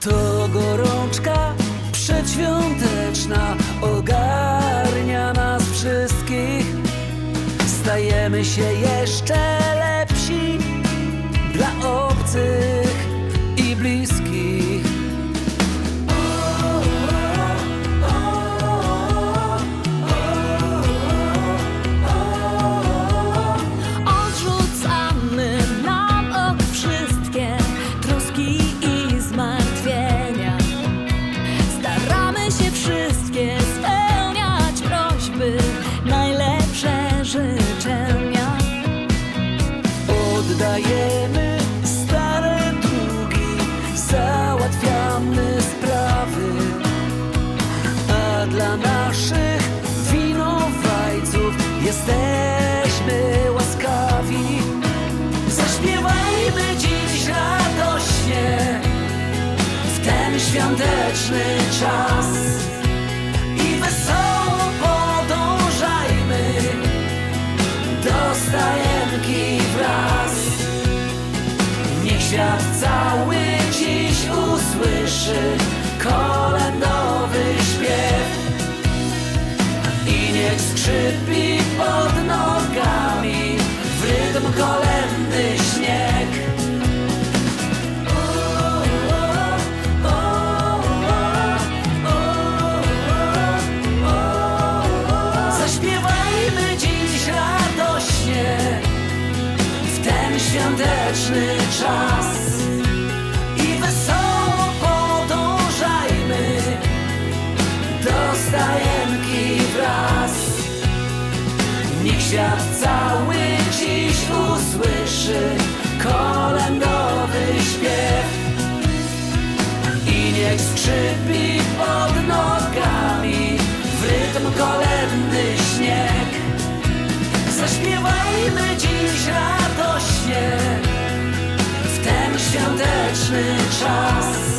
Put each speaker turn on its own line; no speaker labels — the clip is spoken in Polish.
To gorączka przedświąteczna ogarnia nas wszystkich. Stajemy się jeszcze lepsi. Dla naszych winowajców jesteśmy łaskawi. Zaśpiewajmy dziś radośnie w ten świąteczny czas i wesoło podążajmy do stajenki wraz. Niech świat cały dziś usłyszy i niech skrzypi pod nogami w rytm kolędny śnieg. Zaśpiewajmy dziś radośnie w ten świąteczny czas świat cały dziś usłyszy kolędowy śpiew i niech skrzypi pod nogami w rytm kolędny śnieg. Zaśpiewajmy dziś radośnie w ten świąteczny czas